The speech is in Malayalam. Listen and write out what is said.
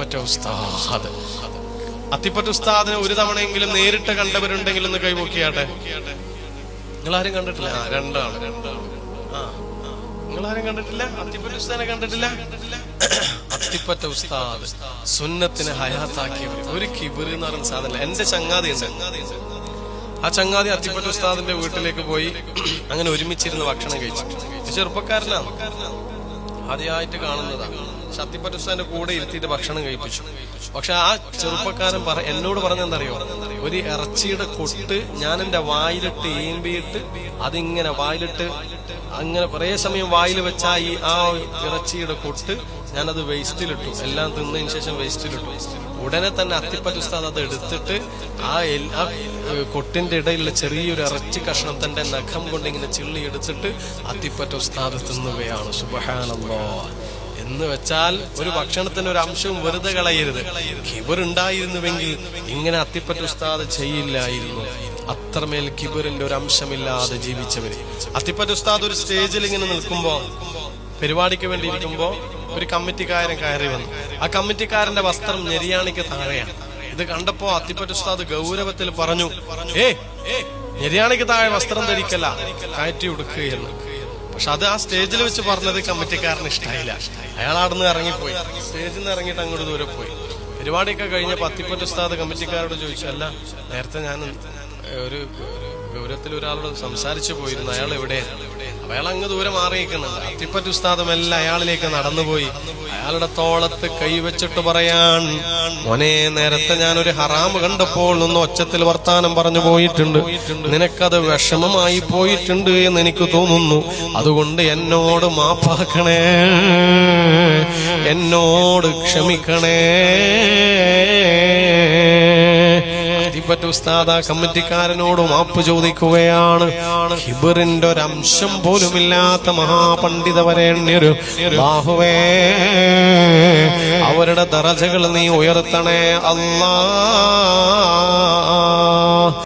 അത്തിപ്പറ്റ ഉസ്താദ്. അത്തിപ്പറ്റ ഉസ്താദിനെ ഒരു തവണയെങ്കിലും നേരിട്ട് കണ്ടവരുണ്ടെങ്കിൽ ഒന്ന് കൈപൊക്കിയാട്ടെ നിങ്ങളാരും കണ്ടിട്ടില്ല? ആ രണ്ടാണ് രണ്ടാണ് ആ നിങ്ങളാരും കണ്ടിട്ടില്ല? അത്തിപ്പറ്റ ഉസ്താദിനെ കണ്ടിട്ടില്ല? അത്തിപ്പറ്റ ഉസ്താദ് സുന്നത്തിന് ഹയാത്താക്കിയവർ ഒരു കിബിർ എന്ന് പറയുന്ന സാധനം എന്റെ ചങ്ങാതി ഉണ്ട്. ആ ചങ്ങാതി അത്തിപ്പറ്റ ഉസ്താദിന്റെ വീട്ടിലേക്ക് പോയി അങ്ങനെ ഒരുമിച്ചിരുന്ന് ഭക്ഷണം കഴിച്ചു. ചെറുപ്പക്കാരനാണ്. ആദ്യമായിട്ട് കാണുന്നതാണ് ഉസ്താദിന്റെ കൂടെ ഇരുത്തിയിട്ട് ഭക്ഷണം കഴിപ്പിച്ചു. പക്ഷെ ആ ചെറുപ്പക്കാരൻ പറ എന്നോട് പറഞ്ഞെന്തറിയോ? ഒരു ഇറച്ചിയുടെ കൊട്ട് ഞാൻ എന്റെ വായിലിട്ട് ഏമ്പിയിട്ട് അതിങ്ങനെ വായിലിട്ട് അങ്ങനെ കുറേ സമയം വായിൽ വെച്ച ഈ ആ ഇറച്ചിയുടെ കൊട്ട് ഞാനത് വേസ്റ്റിലിട്ടു. എല്ലാം തിന്നതിന് ശേഷം വേസ്റ്റിലിട്ടു. ഉടനെ തന്നെ അത്തിപ്പറ്റ ഉസ്താദ് അത് എടുത്തിട്ട് ആ എല്ലാ കൊട്ടിന്റെ ഇടയിലുള്ള ചെറിയൊരു ഇറച്ചി കഷ്ണം തന്റെ നഖം കൊണ്ട് ഇങ്ങനെ ചിള്ളി എടുത്തിട്ട് അത്തിപ്പറ്റ ഉസ്താദ് തിന്നുകയാണ്. സുബഹാനല്ലോ എന്ന് വെച്ചാൽ ഒരു ഭക്ഷണത്തിന്റെ ഒരു അംശവും വെറുതെ കളയരുത്. കിബറുണ്ടായിരുന്നുവെങ്കിൽ ഇങ്ങനെ അത്തിപ്പറ്റ ഉസ്താദ് ചെയ്യില്ലായിരുന്നു. അത്രമേൽ കിബറിന്റെ ഒരു അംശമില്ലാതെ ജീവിച്ചവര്. അത്തിപ്പറ്റ ഉസ്താദ് ഒരു സ്റ്റേജിൽ ഇങ്ങനെ നിൽക്കുമ്പോ പരിപാടിക്ക് വേണ്ടി ഇരിക്കുമ്പോ ഒരു കമ്മിറ്റിക്കാരൻ കയറി വന്നു. ആ കമ്മിറ്റിക്കാരന്റെ വസ്ത്രം നെരിയാണിക്ക് താഴെയാണ്. ഇത് കണ്ടപ്പോ അത്തിപ്പറ്റ ഉസ്താദ് ഗൗരവത്തിൽ പറഞ്ഞു ഏ നെരിയാണിക്ക് താഴെ വസ്ത്രം ധരിക്കല്ല കയറ്റി ഉടുക്കുകയെന്ന് പക്ഷെ അത് ആ സ്റ്റേജിൽ വെച്ച് പറഞ്ഞത് കമ്മിറ്റിക്കാരന് ഇഷ്ടമായില്ല അയാൾ അവിടുന്ന് ഇറങ്ങിപ്പോയി. സ്റ്റേജിൽ നിന്ന് ഇറങ്ങിയിട്ട് അങ്ങോട്ട് ദൂരെ പോയി. പരിപാടിയൊക്കെ കഴിഞ്ഞ പത്തിപ്പറ്റ് ഉസ്താദ് കമ്മിറ്റിക്കാരോട് ചോദിച്ചു അല്ല നേരത്തെ ഞാൻ ഒരു ഗൗരവത്തിൽ ഒരാളോട് സംസാരിച്ചു പോയിരുന്നു. അയാൾ എവിടെ? അയാൾ അങ്ങ് ദൂരെ മാറിയിരിക്കുന്നുണ്ട് അത്തിപ്പറ്റ എല്ലാം അയാളിലേക്ക് നടന്നുപോയി. അയാളുടെ തോളത്ത് കൈവച്ചിട്ട് പറയാൻ മോനെ നേരത്തെ ഞാൻ ഒരു ഹറാമ് കണ്ടപ്പോൾ നിന്ന് ഒച്ചത്തിൽ വർത്താനം പറഞ്ഞു പോയിട്ടുണ്ട്. നിനക്കത് വിഷമമായി പോയിട്ടുണ്ട് എന്ന് എനിക്ക് തോന്നുന്നു. അതുകൊണ്ട് എന്നോട് മാപ്പാക്കണേ. എന്നോട് ക്ഷമിക്കണേ. അധിപറ്റ് ഉസ്താദ കമ്മിറ്റിക്കാരനോട് മാപ്പ് ചോദിക്കുകയാണ്. ഹിബറിന്റെ ഒരു അംശം പോലുമില്ലാത്ത മഹാപണ്ഡിത വരേണ്യൊരു ബാഹുവേ അവരുടെ ദറജകൾ നീ ഉയർത്തണേ അല്ലാ.